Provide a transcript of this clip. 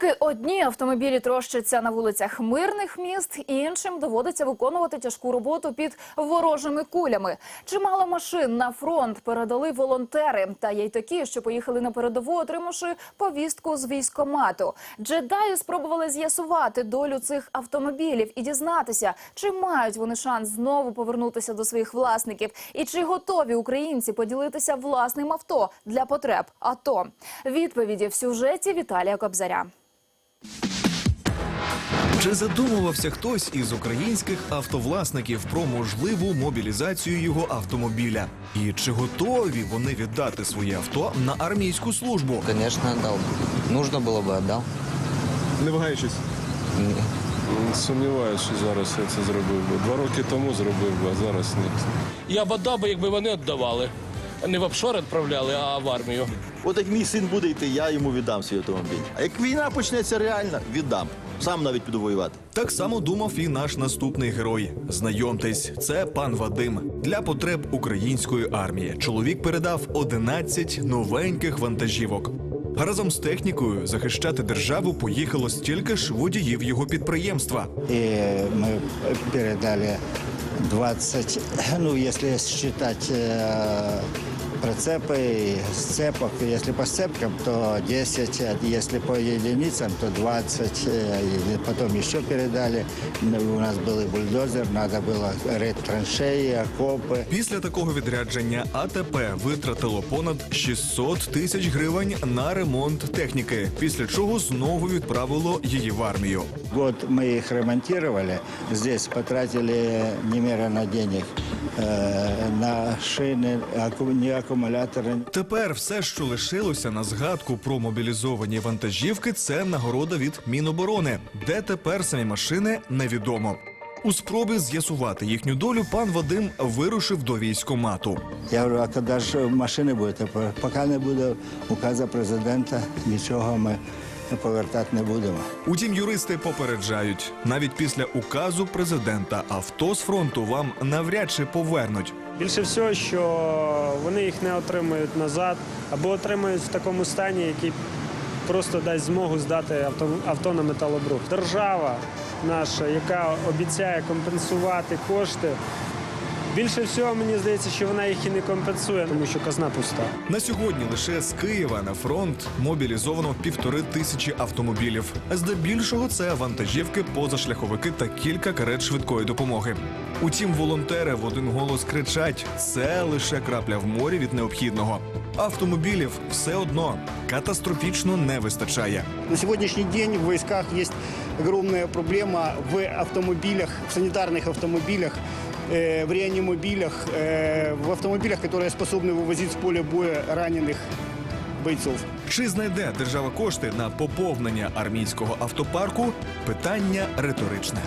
Поки одні автомобілі трощаться на вулицях мирних міст, іншим доводиться виконувати тяжку роботу під ворожими кулями. Чимало машин на фронт передали волонтери. Та є й такі, що поїхали на передову, отримавши повістку з військомату. Джедаї спробували з'ясувати долю цих автомобілів і дізнатися, чи мають вони шанс знову повернутися до своїх власників, і чи готові українці поділитися власним авто для потреб АТО. Відповіді в сюжеті Віталія Кобзаря. Чи задумувався хтось із українських автовласників про можливу мобілізацію його автомобіля? І чи готові вони віддати своє авто на армійську службу? Конечно, отдал бы. Нужно было бы, отдал. Не вагаючись. Ні. Сумніваюся, що зараз я це зробив би. Два роки тому зробив би, а зараз ні. Я б отдав би, якби вони віддавали. Не в офшор відправляли, а в армію. От як мій син буде йти, я йому віддам свій автомобіль. А як війна почнеться реально, віддам. Сам навіть піду воювати. Так само думав і наш наступний герой. Знайомтесь, це пан Вадим. Для потреб української армії чоловік передав 11 новеньких вантажівок. Разом з технікою захищати державу поїхало стільки ж водіїв його підприємства. И мы передали 20, ну, если считать э, прицепы и сцепок, если по сцепкам, то 10, а если по единицам, то 20, э, и потом еще передали. Ну, У нас был и бульдозер, надо было рыть траншеи, окопы. Після такого відрядження АТП витратило понад 600 тисяч гривень на ремонт техніки, після чого знову відправило її в армію. Год мы их ремонтировали, здесь потратили немерено денег э, на шины, аку- не аккумуляторы, Тепер все, що лишилося на згадку про мобілізовані вантажівки, це нагорода від Міноборони. Де тепер самі машини, невідомо. У спробі з'ясувати їхню долю пан Вадим вирушив до військомату. Я говорю, а коли ж машини будете? Поки не буде указу президента, нічого ми повертати не будемо. Утім, юристи попереджають, навіть після указу президента авто з фронту вам навряд чи повернуть. Більше всього, що вони їх не отримають назад або отримають в такому стані, який просто дасть змогу здати авто, авто на металобрух. Держава наша, яка обіцяє компенсувати кошти. Більше всього мені здається, що вона їх і не компенсує, тому що казна пуста. На сьогодні лише з Києва на фронт мобілізовано півтори тисячі автомобілів. Здебільшого це вантажівки, позашляховики та кілька карет швидкої допомоги. Утім, волонтери в один голос кричать: це лише крапля в морі від необхідного. Автомобілів все одно катастрофічно не вистачає. На сегодняшний день в войсках есть огромная проблема в автомобилях, в санитарных автомобилях, э, в реанимобилях, э, в автомобилях, которые способны вывозить с поля боя раненых бойцов. Чи знайде держава кошти на поповнення армійського автопарку? Питання риторичне.